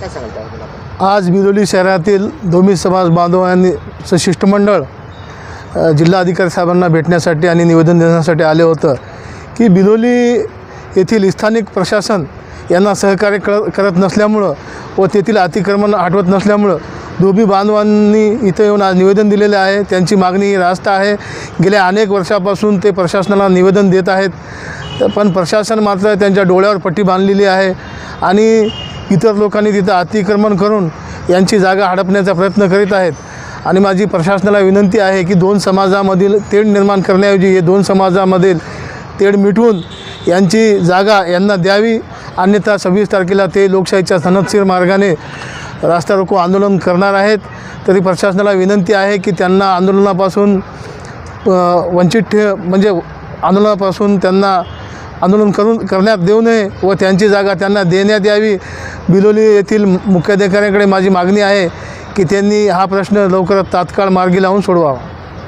काय सांगाल आज बिलोली शहरातील दोन्ही समाज बांधवांनी चं शिष्टमंडळ जिल्हाधिकारी साहेबांना भेटण्यासाठी आणि निवेदन देण्यासाठी आले होतं की बिलोली येथील स्थानिक प्रशासन यांना सहकार्य कर करत नसल्यामुळं व तेथील अतिक्रमण हटवत नसल्यामुळं दोन्ही बांधवांनी इथं येऊन आज निवेदन दिलेले आहे. त्यांची मागणी ही रास्त आहे. गेल्या अनेक वर्षापासून ते प्रशासनाला निवेदन देत आहेत. पण प्रशासन मात्र त्यांच्या डोळ्यावर पट्टी बांधलेली आहे आणि इतर लोकांनी तिथं अतिक्रमण करून यांची जागा हडपण्याचा प्रयत्न करीत आहेत. आणि माझी प्रशासनाला विनंती आहे की दोन समाजामधील तेढ निर्माण करण्याऐवजी हे दोन समाजामधील तेढ मिटवून यांची जागा यांना द्यावी. अन्यथा सव्वीस तारखेला ते लोकशाहीच्या सनदशीर मार्गाने रास्ता रोको आंदोलन करणार आहेत. तरी प्रशासनाला विनंती आहे की त्यांना आंदोलनापासून वंचित ठे म्हणजे आंदोलनापासून त्यांना आंदोलन करून करण्यात देऊ नये व त्यांची जागा त्यांना देण्यात यावी. बिलोली येथील मुख्याधिकाऱ्यांकडे माझी मागणी आहे की त्यांनी हा प्रश्न लवकरात तात्काळ मार्गी लावून सोडवावा.